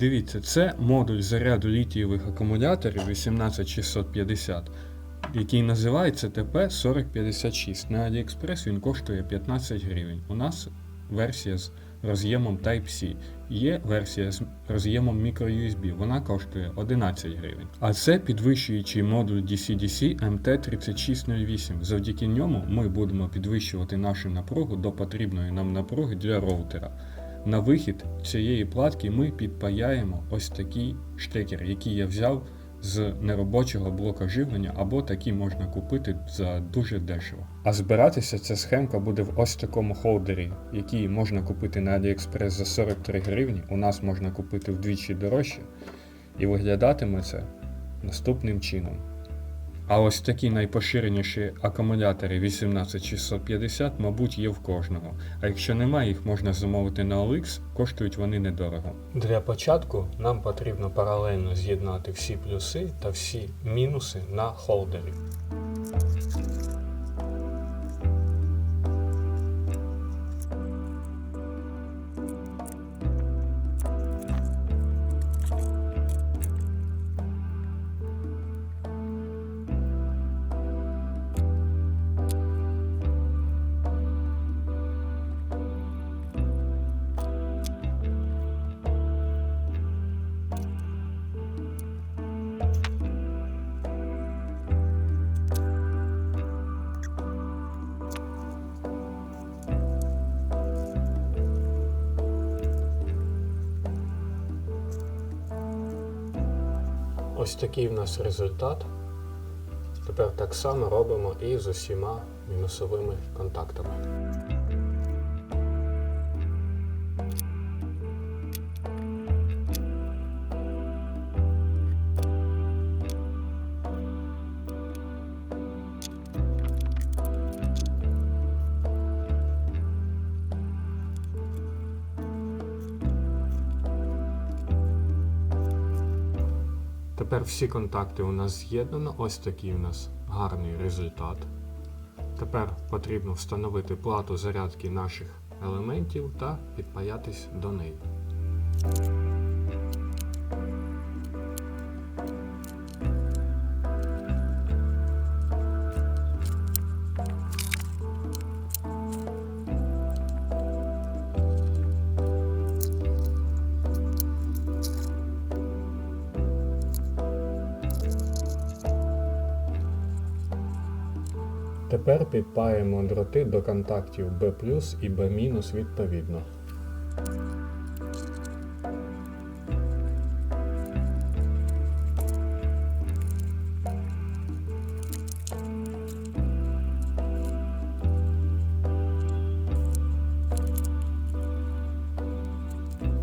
Дивіться, це модуль заряду літієвих акумуляторів 18650, який називається TP4056. На AliExpress він коштує 15 гривень. У нас версія з роз'ємом Type-C. Є версія з роз'ємом microUSB, вона коштує 11 гривень. А це підвищуючий модуль DC-DC MT3608. Завдяки ньому ми будемо підвищувати нашу напругу до потрібної нам напруги для роутера. На вихід цієї платки ми підпаяємо ось такий штекер, який я взяв з неробочого блока живлення, або такі можна купити за дуже дешево. А збиратися ця схемка буде в ось такому холдері, який можна купити на AliExpress за 43 гривні. У нас можна купити вдвічі дорожче, і виглядатиме це наступним чином. А ось такі найпоширеніші акумулятори 18650, мабуть, є в кожного. А якщо немає, їх можна замовити на OLX, коштують вони недорого. Для початку нам потрібно паралельно з'єднати всі плюси та всі мінуси на холдері. Ось такий в нас результат. Тепер так само робимо і з усіма мінусовими контактами. Тепер всі контакти у нас з'єднано. Ось такий у нас гарний результат. Тепер потрібно встановити плату зарядки наших елементів та підпаятись до неї. Тепер підпаємо дроти до контактів B і B- відповідно.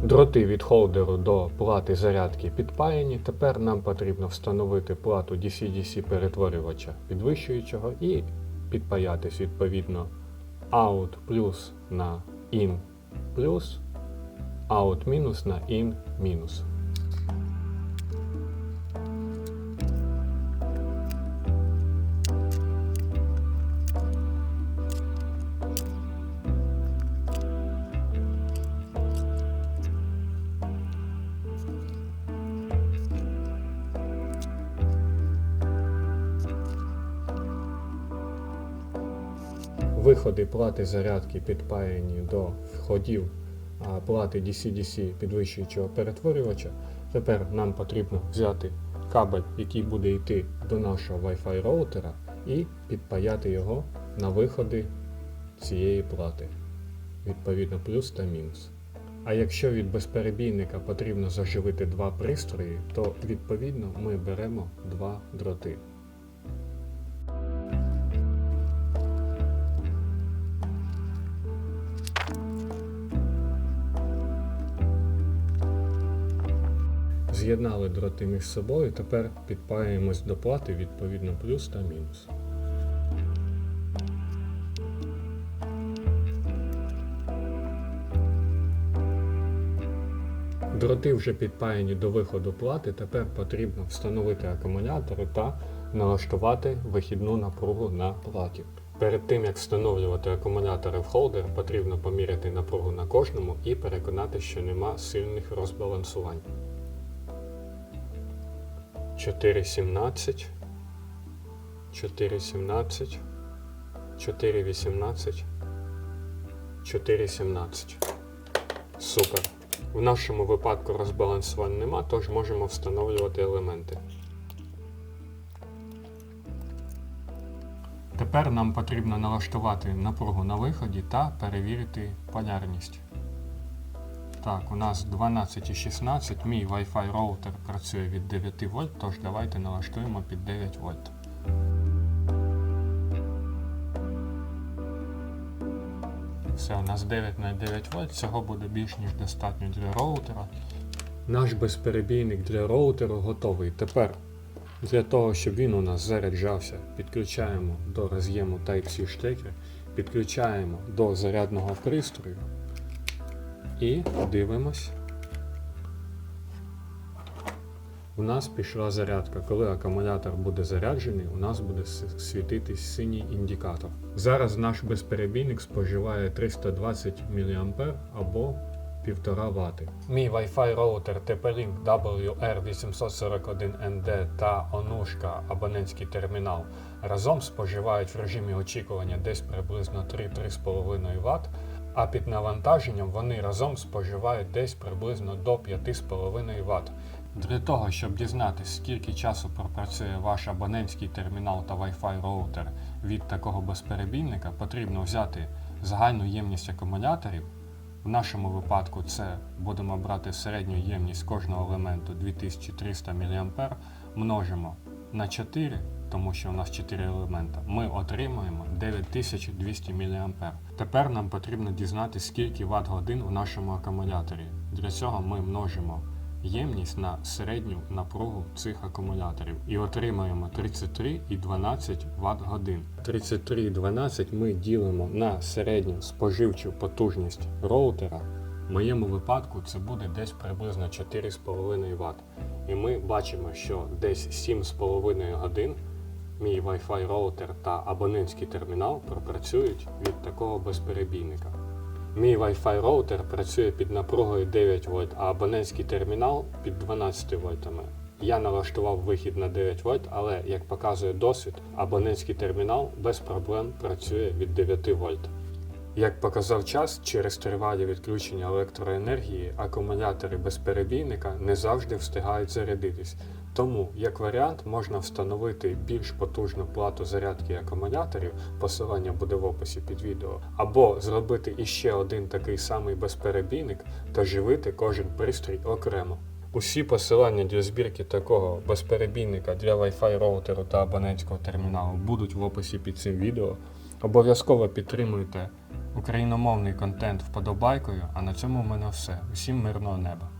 Дроти від холдеру до плати зарядки підпаяні. Тепер нам потрібно встановити плату DC-DC перетворювача підвищуючого і підпаятись відповідно out плюс на in плюс, out мінус на in мінус. Виходи плати зарядки підпаяні до входів плати DC-DC підвищуючого перетворювача. Тепер нам потрібно взяти кабель, який буде йти до нашого Wi-Fi роутера, і підпаяти його на виходи цієї плати, відповідно плюс та мінус. А якщо від безперебійника потрібно заживити два пристрої, то відповідно ми беремо два дроти. З'єднали дроти між собою, тепер підпаюємось до плати відповідно плюс та мінус. Дроти вже підпаяні до виходу плати, тепер потрібно встановити акумулятори та налаштувати вихідну напругу на платі. Перед тим як встановлювати акумулятори в холдер, потрібно поміряти напругу на кожному і переконати, що нема сильних розбалансувань. 4.17, 4.17, 4.18, 4.17. Супер. В нашому випадку розбалансувань нема, тож можемо встановлювати елементи. Тепер нам потрібно налаштувати напругу на виході та перевірити полярність. Так, у нас 12 і 16. Мій Wi-Fi роутер працює від 9 вольт, тож давайте налаштуємо під 9 вольт. Все, у нас 9 на 9 вольт, цього буде більш ніж достатньо для роутера. Наш безперебійник для роутеру готовий. Тепер для того, щоб він у нас заряджався, підключаємо до роз'єму Type-C штекер, підключаємо до зарядного пристрою і дивимось. У нас пішла зарядка. Коли акумулятор буде заряджений, у нас буде світитись синій індикатор. Зараз наш безперебійник споживає 320 мА або 1,5 Вт. Мій Wi-Fi роутер TP-Link WR841ND та Онушка абонентський термінал разом споживають в режимі очікування десь приблизно 3-3,5 Вт, а під навантаженням вони разом споживають десь приблизно до 5,5 Вт. Для того, щоб дізнатися, скільки часу пропрацює ваш абонентський термінал та Wi-Fi роутер від такого безперебійника, потрібно взяти загальну ємність акумуляторів. В нашому випадку це будемо брати середню ємність кожного елементу 2300 мА, множимо на 4, тому що у нас 4 елемента, ми отримуємо 9200 мА. Тепер нам потрібно дізнатися, скільки Вт годин у нашому акумуляторі. Для цього ми множимо ємність на середню напругу цих акумуляторів і отримаємо 33,12 Вт годин. 33,12 ми ділимо на середню споживчу потужність роутера. В моєму випадку це буде десь приблизно 4,5 Вт. І ми бачимо, що десь 7,5 годин мій Wi-Fi роутер та абонентський термінал пропрацюють від такого безперебійника. Мій Wi-Fi роутер працює під напругою 9 вольт, а абонентський термінал під 12 вольтами. Я налаштував вихід на 9 вольт, але як показує досвід, абонентський термінал без проблем працює від 9 вольт. Як показав час, через тривалі відключення електроенергії акумулятори безперебійника не завжди встигають зарядитись. Тому, як варіант, можна встановити більш потужну плату зарядки акумуляторів, посилання буде в описі під відео, або зробити іще один такий самий безперебійник та живити кожен пристрій окремо. Усі посилання для збірки такого безперебійника для Wi-Fi роутеру та абонентського терміналу будуть в описі під цим відео. Обов'язково підтримуйте україномовний контент вподобайкою, а на цьому в мене все. Усім мирного неба!